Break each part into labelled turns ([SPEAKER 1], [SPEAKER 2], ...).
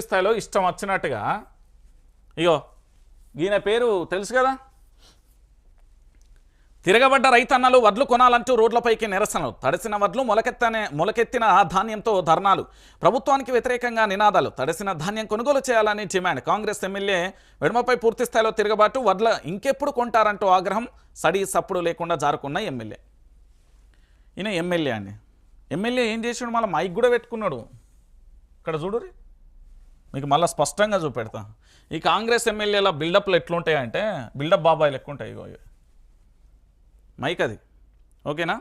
[SPEAKER 1] స్థాయిలో ఇష్టం వచ్చినట్టుగా. ఇగో ఈయన పేరు తెలుసు కదా? తిరగబడ్డ రైతన్నలు వడ్లు కొనాలంటూ రోడ్లపైకి నిరసనలు. తడిసిన వడ్లు మొలకెత్తనే మొలకెత్తిన ధాన్యంతో ధర్నాలు. ప్రభుత్వానికి వ్యతిరేకంగా నినాదాలు. తడిసిన ధాన్యం కొనుగోలు చేయాలని డిమాండ్. కాంగ్రెస్ ఎమ్మెల్యే వెడమపై పూర్తి స్థాయిలో తిరగబాటు వడ్ల ఇంకెప్పుడు కొంటారంటూ ఆగ్రహం సడి సప్పుడు లేకుండా జారుకున్న ఎమ్మెల్యే. ఈయన ఎమ్మెల్యే అండి. ఎమ్మెల్యే ఏం చేసాడు? మళ్ళీ మైక్ కూడా పెట్టుకున్నాడు. ఇక్కడ చూడురి మీకు మళ్ళీ స్పష్టంగా చూపెడతా. ఈ కాంగ్రెస్ ఎమ్మెల్యేల బిల్డప్లు ఎట్లుంటాయంటే బిల్డప్ బాబాయ్ లెక్క ఉంటాయి ఇగో మైక్ అది. ఓకేనా?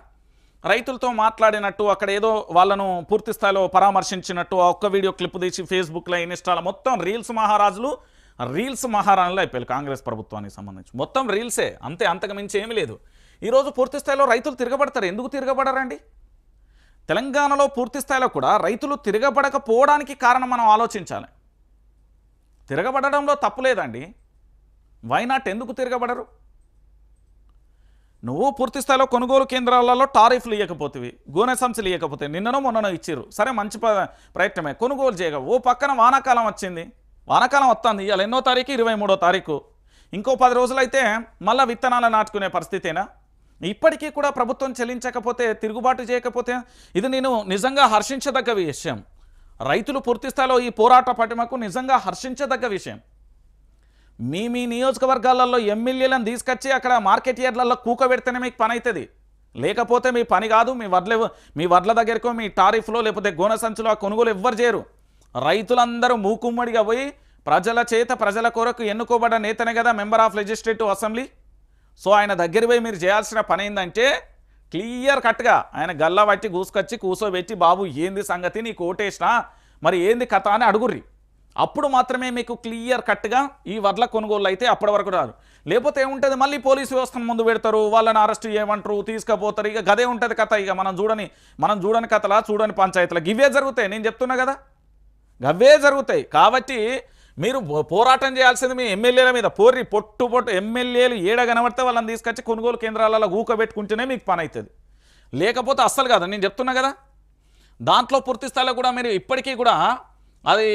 [SPEAKER 1] రైతులతో మాట్లాడినట్టు అక్కడ ఏదో వాళ్ళను పూర్తి స్థాయిలో పరామర్శించినట్టు ఆ ఒక్క వీడియో క్లిప్ తీసి ఫేస్బుక్లో ఇన్స్టాలో మొత్తం రీల్స్ మహారాజులు రీల్స్ మహారాణులు అయిపోయారు కాంగ్రెస్ ప్రభుత్వానికి సంబంధించి. మొత్తం రీల్సే అంతే అంతకు మించి ఏమీ లేదు. ఈరోజు పూర్తి స్థాయిలో రైతులు తిరగబడతారు. ఎందుకు తిరగబడరండి? తెలంగాణలో పూర్తి స్థాయిలో కూడా రైతులు తిరగబడకపోవడానికి కారణం మనం ఆలోచించాలి. తిరగబడడంలో తప్పులేదండి వైనాట్ ఎందుకు తిరగబడరు? నువ్వు పూర్తి స్థాయిలో కొనుగోలు కేంద్రాలలో టారిఫ్లు ఇవ్వకపోతేవి గోనె సంచులు ఇవ్వకపోతే నిన్ననో మొన్ననో ఇచ్చిర్రు. సరే మంచి ప్రయత్నమే. కొనుగోలు చేయక ఓ పక్కన వానాకాలం వచ్చింది. వానాకాలం వస్తుంది ఇవాళ ఎన్నో తారీఖు? ఇరవై మూడో తారీఖు. ఇంకో పది రోజులైతే మళ్ళీ విత్తనాలు నాటుకునే పరిస్థితేనా? ఇప్పటికీ కూడా ప్రభుత్వం చెల్లించకపోతే తిరుగుబాటు చేయకపోతే ఇది నేను నిజంగా హర్షించదగ్గ విషయం. రైతులు పూర్తి స్థాయిలో ఈ పోరాట పటిమకు నిజంగా హర్షించదగ్గ విషయం. మీ మీ నియోజకవర్గాలలో ఎమ్మెల్యేలను తీసుకొచ్చి అక్కడ మార్కెట్ యార్డ్లలో కూకబెడితేనే మీకు పని అవుతుంది లేకపోతే మీ పని కాదు మీ వడ్ల మీ వడ్ల దగ్గరకో మీ టారిఫ్లో లేకపోతే గోన సంచులో ఆ కొనుగోలు ఎవ్వరు చేయరు. రైతులందరూ మూకుమ్మడిగా పోయి ప్రజల చేత ప్రజల కొరకు ఎన్నుకోబడ్డ నేతనే కదా member of legislative assembly. So ఆయన దగ్గర పోయి మీరు చేయాల్సిన పని ఏంటంటే క్లియర్ కట్గా ఆయన గల్లా పట్టి కూసుకొచ్చి కూసోబెట్టి బాబు ఏంది సంగతి? నీకు ఓటేసినా మరి ఏంది కథ? అని అడుగుర్రి. అప్పుడు మాత్రమే మీకు క్లియర్ కట్గా ఈ వడ్ల కొనుగోలు అయితే అప్పటి వరకు రాదు. లేకపోతే ఏముంటుంది? మళ్ళీ పోలీసు వ్యవస్థను ముందు పెడతారు వాళ్ళని అరెస్ట్ చేయమంటారు తీసుకుపోతారు. ఇక గదే ఉంటుంది కథ. ఇక మనం చూడని మనం చూడని కథలా చూడని పంచాయతీలా. ఇవే జరుగుతాయి. నేను చెప్తున్నా కదా. గవ్వే జరుగుతాయి. కాబట్టి మీరు పోరాటం చేయాల్సింది మీ ఎమ్మెల్యేల మీద. పోర్రి పొట్టు పొట్టు ఎమ్మెల్యేలు ఏడ కనబడితే వాళ్ళని తీసుకొచ్చి కొనుగోలు కేంద్రాలలో ఊకబెట్టుకుంటేనే మీకు పని అవుతుంది లేకపోతే అస్సలు కాదు. నేను చెప్తున్నా కదా. దాంట్లో పూర్తి స్థాయిలో కూడా మీరు ఇప్పటికీ కూడా అది